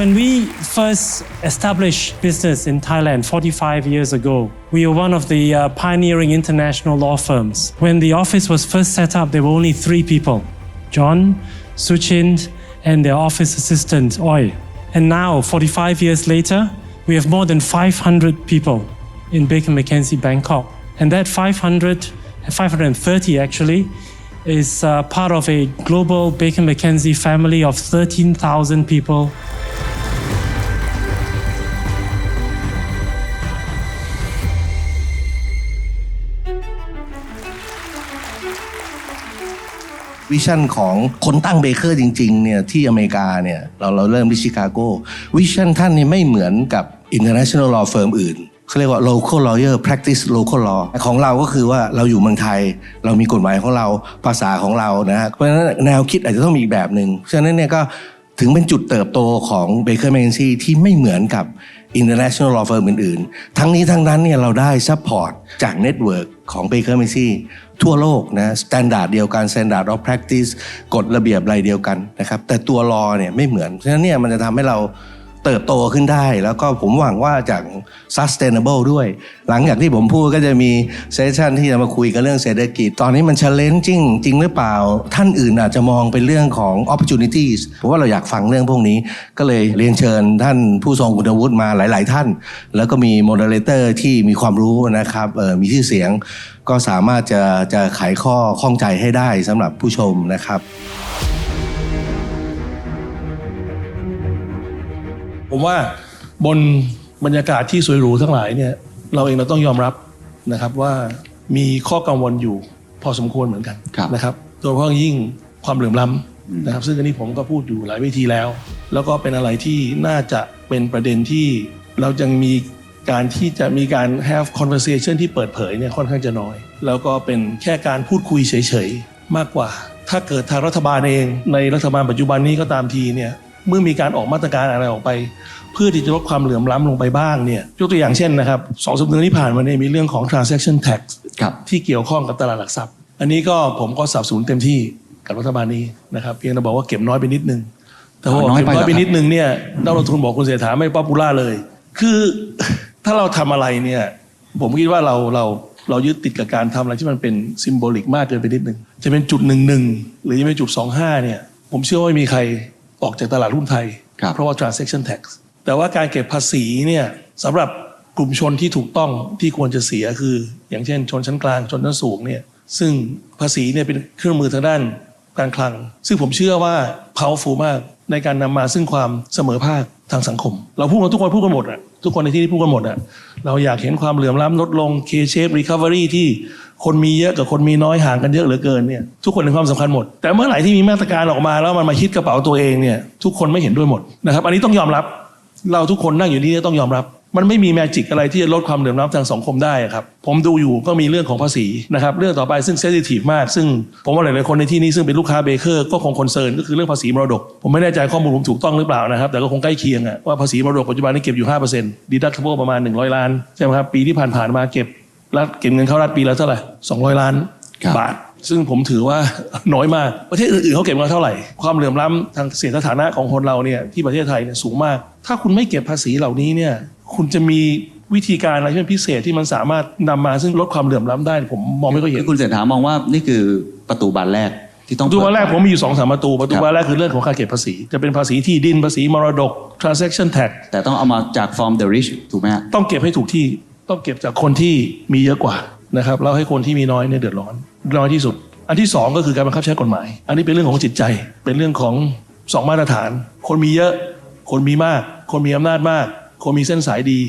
When we first established business in Thailand 45 years ago, we were one of the uh, pioneering international law firms. When the office was first set up, there were only three people John, Suchind, and their office assistant, Oi. And now, 45 years later, we have more than 500 people in Baker McKenzie Bangkok. And that 500, 530 actually, is uh, part of a global Baker McKenzie family of 13,000 people วิชั่นของคนตั้งเบเกอร์จริงๆเนี่ยที่อเมริกาเนี่ยเราเราเริ่มที่ชิคาโกวิชั่นท่านนี่ไม่เหมือนกับ international law firm อื่น เขาเรียกว่า local lawyer practice local law ของเราก็คือว่าเราอยู่เมืองไทย เรามีกฎหมายของเราภาษาของเรานะเพราะฉะนั้นแนวคิดอาจจะต้องมีอีกแบบหนึ่งฉะนั้นเนี่ยก็ถึงเป็นจุดเติบโตของ Baker McKenzie ที่ไม่เหมือนกับ international law firm อื่นๆ ทั้งนี้ทั้งนั้นเนี่ยเราได้ support จาก network ของ Baker McKenzie ทั่วโลกนะ standard เดียวกัน standard of practice กฎระเบียบอะไรเดียวกันนะครับแต่ตัว law เนี่ยไม่เหมือน ฉะนั้นเนี่ยมันจะทำให้เรา เติบโตขึ้นได้ แล้วก็ผมหวังว่าจาก sustainable ด้วย หลังจากที่ผมพูดก็จะมีเซสชันที่จะมาคุยกันเรื่องเศรษฐกิจ ตอนนี้มัน challenging จริงหรือเปล่า ท่านอื่นอาจจะมองเป็นเรื่องของ opportunities ผมว่าเราอยากฟังเรื่องพวกนี้ ก็เลยเรียนเชิญท่านผู้ทรงคุณวุฒิมาหลาย ๆ ท่าน แล้วก็มี moderator ที่มีความรู้นะครับเอ่อมีชื่อเสียง ก็สามารถจะจะไขข้อข้องใจให้ได้สำหรับผู้ชมนะครับ ผมว่าบนบรรยากาศที่สวยหรูทั้งหลายเนี่ยเราเองเราต้องยอมรับนะครับว่ามีข้อกังวลอยู่พอสมควรเหมือนกันครับนะครับโดยเฉพาะอย่างยิ่งความเหลื่อมล้ำนะครับ ซึ่งอันนี้ผมก็พูดอยู่หลายเวทีแล้ว แล้วก็เป็นอะไรที่น่าจะเป็นประเด็นที่เรายังมีการที่จะมีการ have conversation ที่เปิดเผยเนี่ยค่อนข้างจะน้อย แล้วก็เป็นแค่การพูดคุยเฉยๆ มากกว่า ถ้าเกิดทางรัฐบาลเอง ในรัฐบาลปัจจุบันนี้ก็ตามทีเนี่ย เมื่อมีการออกมาตรการอะไรออกไป เพื่อที่จะลดความเหลื่อมล้ำลงไปบ้างเนี่ยยกตัวอย่างเช่นนะครับสองสัปดาห์ที่ผ่านมาเนี่ยมีเรื่องของ transaction tax ครับที่เกี่ยวข้องกับตลาดหลักทรัพย์ อันนี้ก็ผมก็สนับสนุนเต็มที่กับรัฐบาลนี้นะครับเพียงแต่บอกว่าเก็บน้อยไปนิดนึงแต่พอน้อยเก็บไปน้อยไปเหรอครับนิดนึงเนี่ยนักลงทุนบอกคุณเศรษฐาไม่ป๊อปปูล่าเลย คือถ้าเราทำอะไรเนี่ยผมคิดว่าเราเราเรายึดติดกับการทำอะไรที่มันเป็นซิมโบลิกมากเกินไปนิดนึงจะเป็นจุดหนึ่งหนึ่งหรือจะเป็นจุดสองห้าเนี่ยผมเชื่อว่าไม่มีใคร ออกจากตลาดหุ้นไทยครับเพราะว่า transaction tax แต่ว่าการเก็บภาษีเนี่ยสำหรับกลุ่มชนที่ถูกต้องที่ควรจะเสียคือ อย่างเช่น ชนชั้นกลางชนชั้นสูงเนี่ยซึ่งภาษีเนี่ยเป็นเครื่องมือทางด้านการคลัง ซึ่งผมเชื่อว่า powerful มากในการนำมาซึ่งความเสมอภาคทางสังคม เราพูดกันทุกคนพูดกันหมดอะทุกคนในที่นี้พูดกันหมดอะเราอยากเห็นความเหลื่อมล้ำลดลง K-shape recovery ที่ คนมีเยอะกับคนมีน้อยห่างกันเยอะเหลือเกินเนี่ยทุกคนในความสำคัญหมด แต่เมื่อไหร่ที่มีมาตรการออกมาแล้วมันมาคิดกระเป๋าตัวเองเนี่ยทุกคนไม่เห็นด้วยหมดนะครับอันนี้ต้องยอมรับ เราทุกคนนั่งอยู่นี่ต้องยอมรับ มันไม่มีแมจิกอะไรที่จะลดความเหลื่อมล้ำทางสังคมได้ครับผมดูอยู่ก็มีเรื่องของภาษีนะครับเรื่องต่อไปซึ่งเซนซิทีฟมาก ซึ่งผมว่าหลายๆคนในที่นี้ซึ่งเป็นลูกค้าเบเกอร์ก็คงคอนเซิร์นก็คือเรื่องภาษีมรดก ผมไม่แน่ใจข้อมูลผมถูกต้องหรือเปล่านะครับ แต่ก็คงใกล้เคียงอะว่าภาษีมรดกปัจจุบันนี้เก็บอยู่5% deductible ประมาณ 100 ล้านใช่ไหมครับปีที่ผ่านๆมาเก็บ รัฐเก็บเงินเข้ารัฐปีละเท่าไหร่200ล้านครับบาท ซึ่งผมถือว่าน้อยมาก ประเทศอื่นๆเขาเก็บมาเท่าไหร่ ความเหลื่อมล้ำทางเศรษฐฐานะของคนเราเนี่ยที่ประเทศไทยเนี่ยสูงมาก ถ้าคุณไม่เก็บภาษีเหล่านี้เนี่ยคุณจะมีวิธีการอะไรที่เป็นพิเศษที่มันสามารถนำมาซึ่งลดความเหลื่อมล้ำได้ ผมมองไม่ค่อยเห็นคือคุณเศรษฐามองว่านี่คือประตูบานแรกที่ต้องประตูบานแรกเปิดผมมีอยู่สองสามประตูประตูครับบานแรกคือเรื่องของการเก็บภาษี จะเป็นภาษีที่ดินภาษีมรดก transaction tax แต่ต้องเอามาจาก from the rich ถูกไหมฮะต้องเก็บให้ถูกที่ ต้องเก็บจากคนที่มีเยอะกว่านะครับแล้วให้คนที่มีน้อยเนี่ยเดือดร้อน น้อยที่สุด อันที่สองก็คือการบังคับใช้กฎหมาย อันนี้เป็นเรื่องของจิตใจ เป็นเรื่องของสองมาตรฐาน คนมีเยอะ คนมีมาก คนมีอำนาจมาก คนมีเส้นสายดี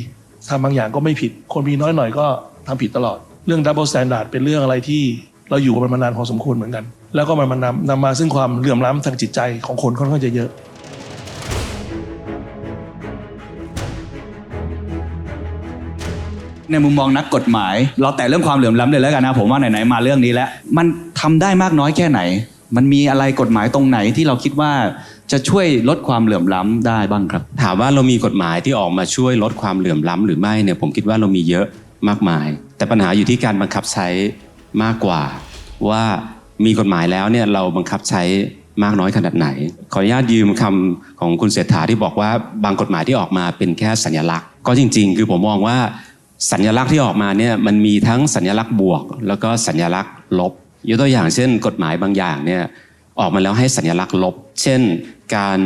ทำบางอย่างก็ไม่ผิด คนมีน้อยหน่อยก็ทำผิดตลอด เรื่อง double standard เป็นเรื่องอะไรที่เราอยู่กับมันมานานพอสมควรเหมือนกัน แล้วก็มันมันนำนำมาซึ่งความเหลื่อมล้ำทางจิตใจของคนค่อนข้างจะเยอะ ในมุมมองนักกฎหมาย เราแต่เรื่องความเหลื่อมล้ำเลยแล้วกันนะผมว่าไหนๆมาเรื่องนี้แล้ว มันทำได้มากน้อยแค่ไหน มันมีอะไรกฎหมายตรงไหนที่เราคิดว่าจะช่วยลดความเหลื่อมล้ำได้บ้างครับ ถามว่าเรามีกฎหมายที่ออกมาช่วยลดความเหลื่อมล้ำหรือไม่เนี่ยผมคิดว่าเรามีเยอะมากมาย แต่ปัญหาอยู่ที่การบังคับใช้มากกว่า ว่ามีกฎหมายแล้วเนี่ยเราบังคับใช้มากน้อยขนาดไหน ขออนุญาตยืมคำของคุณเศรษฐาที่บอกว่าบางกฎหมายที่ออกมาเป็นแค่สัญลักษณ์ ก็จริง ๆ คือผมมองว่า สัญลักษณ์ที่ออกมาเนี่ยมันมีทั้งสัญลักษณ์บวก แล้วก็สัญลักษณ์ลบยกตัวอย่างเช่น กฎหมายบางอย่างเนี่ยออกมาแล้วให้สัญลักษณ์ลบ เช่น การ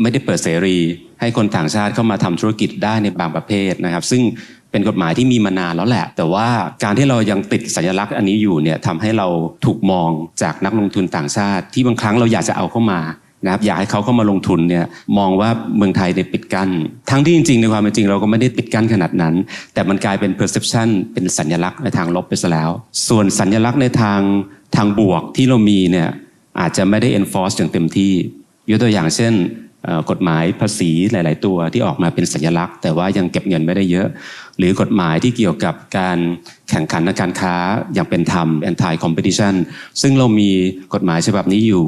ไม่ได้เปิดเสรี ให้คนต่างชาติเข้ามาทำธุรกิจได้ในบางประเภทนะครับ ซึ่งเป็นกฎหมายที่มีมานานแล้วแหละ แต่ว่าการที่เรายังติดสัญลักษณ์อันนี้อยู่เนี่ยทำให้เราถูกมองจากนักลงทุนต่างชาติ ที่บางครั้งเราอยากจะเอาเข้ามา นะครับอยากให้เขาเข้ามาลงทุนเนี่ยมองว่าเมืองไทยเนี่ยปิดกั้นทั้งที่จริงๆ ในความเป็นจริงเราก็ไม่ได้ปิดกั้นขนาดนั้น แต่มันกลายเป็น perception เป็นสัญลักษณ์ในทางลบไปซะแล้ว ส่วนสัญลักษณ์ในทางทางบวกที่เรามีเนี่ยอาจจะไม่ได้ enforce อย่างเต็มที่ยกตัวอย่างเช่นกฎหมายภาษีหลาย ๆ ตัวที่ออกมาเป็นสัญลักษณ์ แต่ว่ายังเก็บเงินไม่ได้เยอะ หรือกฎหมายที่เกี่ยวกับการแข่งขันทางการค้าอย่างเป็นธรรม anti competition ซึ่งเรามีกฎหมายฉบับนี้อยู่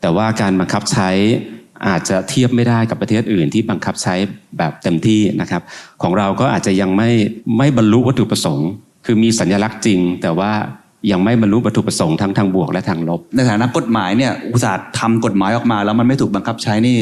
แต่ว่าการบังคับใช้อาจจะเทียบไม่ได้กับประเทศอื่นที่บังคับใช้แบบเต็มที่นะครับ ของเราก็อาจจะยังไม่ไม่บรรลุวัตถุประสงค์ คือมีสัญลักษณ์จริง แต่ว่ายังไม่บรรลุวัตถุประสงค์ทั้งทางบวกและทางลบ ในฐานะกฎหมายเนี่ยอุตสาห์ทำกฎหมายออกมา แล้วมันไม่ถูกบังคับใช้นี่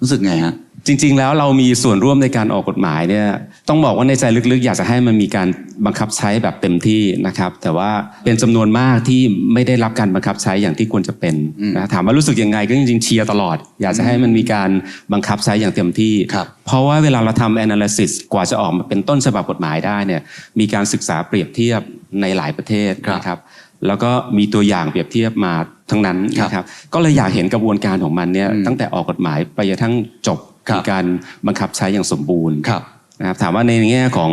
รู้สึกไงฮะ จริง ๆ แล้วเรามีส่วนร่วมในการออกกฎหมายเนี่ยต้องบอกว่าในใจลึกๆ อยากจะให้มันมีการบังคับใช้แบบเต็มที่นะครับ แต่ว่าเป็นจำนวนมากที่ไม่ได้รับการบังคับใช้อย่างที่ควรจะเป็นนะถามว่ารู้สึกยังไงก็จริงๆเชียร์ตลอด อยากจะให้มันมีการบังคับใช้อย่างเต็มที่ครับเพราะว่าเวลาเราทำ analysis กว่าจะออกมาเป็นต้นฉบับกฎหมายได้เนี่ยมีการศึกษาเปรียบเทียบในหลายประเทศนะครับแล้วก็มีตัวอย่างเปรียบเทียบมาทั้งนั้นนะครับ ก็เลยอยากเห็นกระบวนการของมันเนี่ยตั้งแต่ออกกฎหมายไปจนกระทั่งจบครับ มีการบังคับใช้อย่างสมบูรณ์ครับนะครับถามว่าในแง่ของ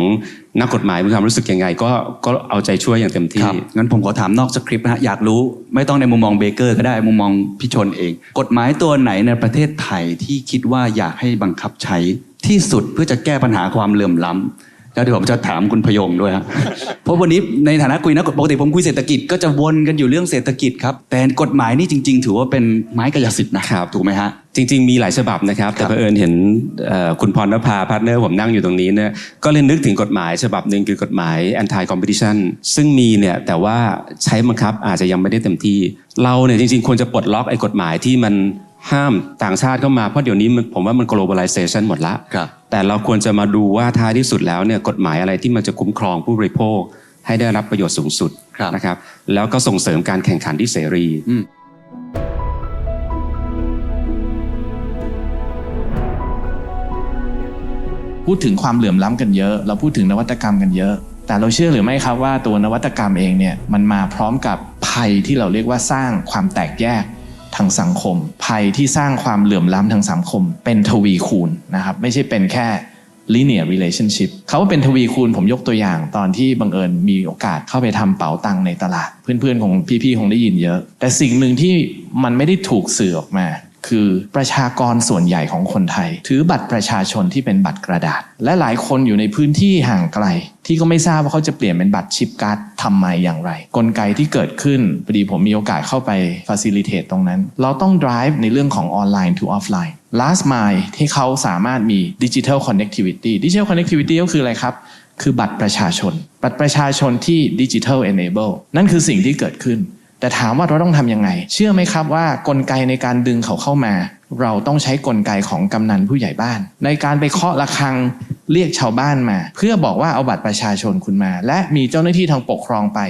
นักกฎหมายมีความรู้สึกยังไง ก็ก็เอาใจช่วยอย่างเต็มที่ครับงั้นผมขอถามนอกสคริปต์นะฮะอยากรู้ไม่ต้องในมุมมองเบเกอร์ก็ได้มุมมองพี่ชนเอง กฎหมายตัวไหนในประเทศไทยที่คิดว่าอยากให้บังคับใช้ที่สุดเพื่อจะแก้ปัญหาความเหลื่อมล้ำ แล้วเดี๋ยวผมจะถามคุณพยงด้วยฮะเพราะวันนี้ในฐานะคุยนักปกติผมคุยเศรษฐกิจก็จะวนกันอยู่เรื่องเศรษฐกิจครับ แต่กฎหมายนี่จริง ๆ ถือว่าเป็นไม้กายสิทธิ์นะครับถูกไหมฮะจริง ๆ มีหลายฉบับนะครับ แต่ครับเผอิญเห็นเอ่อคุณพรณภาพาร์ทเนอร์ผมนั่งอยู่ตรงนี้เนี่ยก็เลยนึกถึงกฎหมายฉบับหนึ่งคือกฎหมาย anti competition ซึ่งมีเนี่ยแต่ว่าใช้บังคับอาจจะยังไม่ได้เต็มที่ เราเนี่ยจริง ๆ ควรจะปลดล็อกไอ้กฎหมายที่มัน ห้ามต่างชาติเข้ามาเพราะเดี๋ยวนี้มันผมว่ามัน globalization หมดละครับแต่เราควรจะมาดูว่าท้ายที่สุดแล้วเนี่ยกฎหมายอะไรที่มันจะคุ้มครองผู้บริโภค ให้ได้รับประโยชน์สูงสุดครับนะครับ แล้วก็ส่งเสริมการแข่งขันที่เสรีพูดถึงความเหลื่อมล้ำกันเยอะ เราพูดถึงนวัตกรรมกันเยอะ แต่เราเชื่อหรือไม่ครับว่าตัวนวัตกรรมเองเนี่ยมันมาพร้อมกับภัยที่เราเรียกว่าสร้างความแตกแยก ทางสังคม ภัยที่สร้างความเหลื่อมล้ำทางสังคม เป็นทวีคูณนะครับ ไม่ใช่เป็นแค่ linear relationship เขาว่าเป็นทวีคูณผมยกตัวอย่าง ตอนที่บังเอิญมีโอกาสเข้าไปทำเป๋าตังในตลาด เพื่อนๆของพี่ๆคงได้ยินเยอะ แต่สิ่งหนึ่งที่มันไม่ได้ถูกสื่อออกมา คือประชากรส่วนใหญ่ของคนไทย ถือบัตรประชาชนที่เป็นบัตรกระดาษ และหลายคนอยู่ในพื้นที่ห่างไกล ที่ก็ไม่ทราบว่าเขาจะเปลี่ยนเป็นบัตรชิปการ์ดทำไมอย่างไร กลไกที่เกิดขึ้นพอดีผมมีโอกาสเข้าไป facilitate ตรงนั้น เราต้อง drive ในเรื่องของ online to offline last mile ที่เขาสามารถมี digital connectivity digital connectivity ก็คืออะไรครับคือบัตรประชาชน บัตรประชาชนที่ digital enable นั่นคือสิ่งที่เกิดขึ้น แต่ถามว่าเราต้องทำยังไง เชื่อไหมครับว่ากลไกในการดึงเขาเข้ามา เราต้องใช้กลไกของกำนันผู้ใหญ่บ้าน ในการไปเคาะระฆังเรียกชาวบ้านมา เพื่อบอกว่าเอาบัตรประชาชนคุณมา และมีเจ้าหน้าที่ทางปกครองไป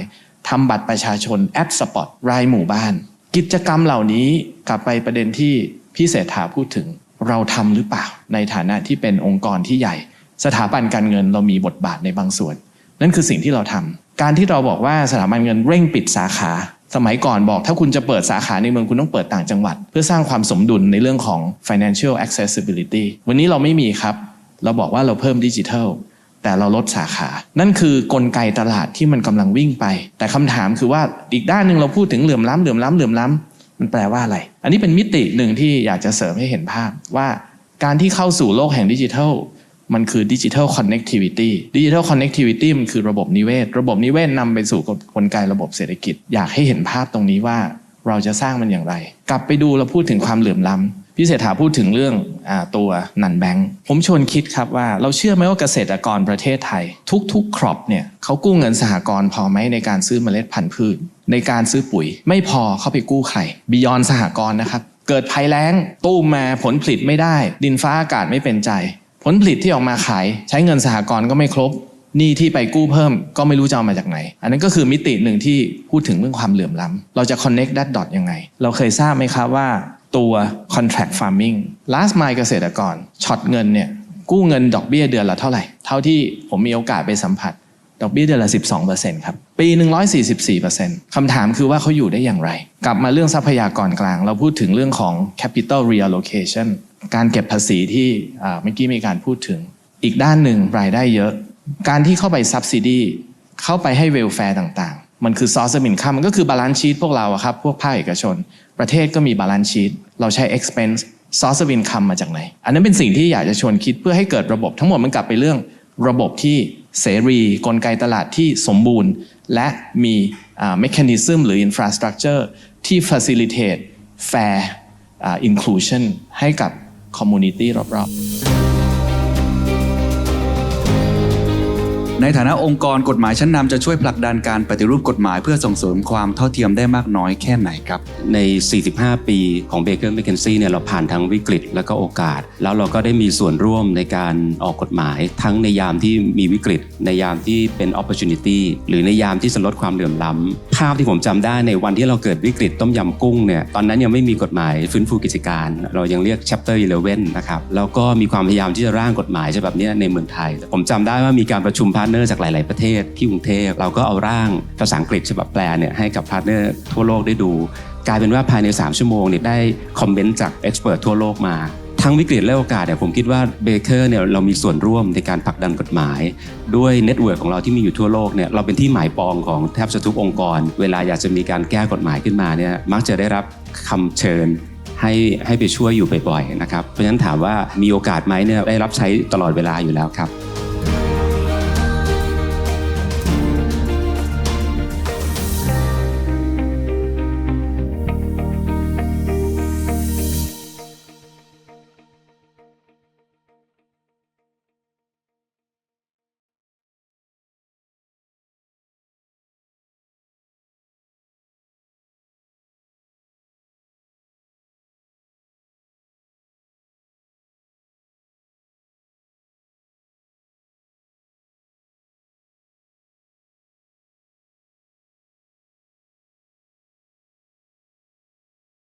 ทำบัตรประชาชนแอดสปอตรายหมู่บ้าน กิจกรรมเหล่านี้กลับไปประเด็นที่พี่เศรษฐาพูดถึง เราทำหรือเปล่า ในฐานะที่เป็นองค์กรที่ใหญ่ สถาบันการเงินเรามีบทบาทในบางส่วน นั่นคือสิ่งที่เราทำการที่เราบอกว่าสถาบันเงินเร่งปิดสาขา สมัยก่อนบอกถ้าคุณจะเปิดสาขาในเมืองคุณต้องเปิดต่างจังหวัด เพื่อสร้างความสมดุลในเรื่องของ financial accessibility วันนี้เราไม่มีครับ เราบอกว่าเราเพิ่มดิจิทัลแต่เราลดสาขา นั่นคือกลไกตลาดที่มันกำลังวิ่งไป แต่คำถามคือว่าอีกด้านหนึ่งเราพูดถึงเหลื่อมล้ำเหลื่อมล้ำเหลื่อมล้ำมันแปลว่าอะไร อันนี้เป็นมิติหนึ่งที่อยากจะเสริมให้เห็นภาพว่าการที่เข้าสู่โลกแห่งดิจิทัล มันคือดิจิทัลคอนเน็กทิวิตี้ดิจิทัลคอนเน็กทิวิตี้มันคือระบบนิเวศ ระบบนิเวศนำไปสู่กลไกระบบเศรษฐกิจ อยากให้เห็นภาพตรงนี้ว่าเราจะสร้างมันอย่างไร กลับไปดูเราพูดถึงความเหลื่อมล้ำพี่เศรษฐาพูดถึงเรื่องอตัวนันแบงค์ผมชวนคิดครับว่าเราเชื่อไหมว่าเกษตรกรประเทศไทย ทุกๆครอปเนี่ยเขากู้เงินสหกรณ์พอไหมในการซื้อเมล็ดพันธุ์พืช ในการซื้อปุ๋ย ไม่พอเขาไปกู้ใครบียอนสหกรณ์นะครับ เกิดภัยแล้ง ตู้มมาผลผลิตไม่ได้ ดินฟ้าอากาศไม่เป็นใจ ลผลิตที่ออกมาขาย ใช้เงินสหกรณ์ก็ไม่ครบหนี้ที่ไปกู้เพิ่มก็ไม่รู้จะเอามาจากไหน อันนั้นก็คือมิติหนึ่งที่พูดถึงเรื่องความเหลื่อมล้ำเราจะ connect that dot ยังไง เราเคยทราบไหมครับว่าตัว contract farming last mile เกษตรกรช็อตเงินเนี่ยกู้เงินดอกเบี้ยเดือนละเท่าไหร่ เท่าที่ผมมีโอกาสไปสัมผัส ดอกเบี้ยเดือนละ 12%ครับ ปีหนึ่ง144%คำถามคือว่าเขาอยู่ได้อย่างไร กลับมาเรื่องทรัพยากรกลาง เราพูดถึงเรื่องของ capital reallocation การเก็บภาษีที่เมื่อกี้มีการพูดถึง อีกด้านหนึ่งรายได้เยอะ การที่เข้าไป subsidy เข้าไปให้ welfare ต่างๆ มันคือ source of income มันก็คือ balance sheet พวกเราครับ พวกภาคเอกชน ประเทศก็มี balance sheet เราใช้ expense source of income มาจากไหน อันนั้นเป็นสิ่งที่อยากจะชวนคิดเพื่อให้เกิดระบบทั้งหมดมันกลับไปเรื่องระบบที่ เสรีกลไกตลาดที่สมบูรณ์ และมีเมคานิซึมหรืออินฟราสตรักเจอร์ที่ฟ a c i l ิเ a t e fair inclusion ให้กับคอมมูนิตี้รอบๆ ในฐานะองค์กรกฎหมายชั้นนำจะช่วยผลักดันการปฏิรูปกฎหมายเพื่อส่งเสริมความเท่าเทียมได้มากน้อยแค่ไหนครับ ใน 45 ปีของ Baker McKenzie เนี่ยเราผ่านทั้งวิกฤตและก็โอกาส แล้วเราก็ได้มีส่วนร่วมในการออกกฎหมาย ทั้งในยามที่มีวิกฤต ในยามที่เป็น opportunity หรือในยามที่จะลดความเหลื่อมล้ำภาพที่ผมจำได้ในวันที่เราเกิดวิกฤตต้มยำกุ้งเนี่ยตอนนั้นยังไม่มีกฎหมายฟื้นฟูกิจการ เรายังเรียก chapter 11นะครับแล้วก็มีความพยายามที่จะร่างกฎหมายฉบับนี้ในเมืองไทย ผมจำได้ว่ามีการประชุมพาร์ทเนอร์จากหลาย ๆ ประเทศที่กรุงเทพเราก็เอาร่างภาษาอังกฤษฉบับแปลเนี่ยให้กับพาร์ทเนอร์ทั่วโลกได้ดู กลายเป็นว่าภายใน 3 ชั่วโมงเนี่ยได้คอมเมนต์จากเอ็กซ์เพรสทั่วโลกมาทั้งวิกฤตและโอกาสเนี่ยผมคิดว่าเบเกอร์เนี่ยเรามีส่วนร่วมในการผลักดันกฎหมาย ด้วยเน็ตเวิร์กของเราที่มีอยู่ทั่วโลกเนี่ยเราเป็นที่หมายปองของแทบจะทุกองค์กร เวลาอยากจะมีการแก้กฎหมายขึ้นมาเนี่ยมักจะได้รับคำเชิญให้ให้ไปช่วยอยู่บ่อยๆนะครับเพราะฉะนั้นถามว่ามีโอกาสไหมเนี่ยได้รับใช้ตลอดเวลาอยู่แล้วครับ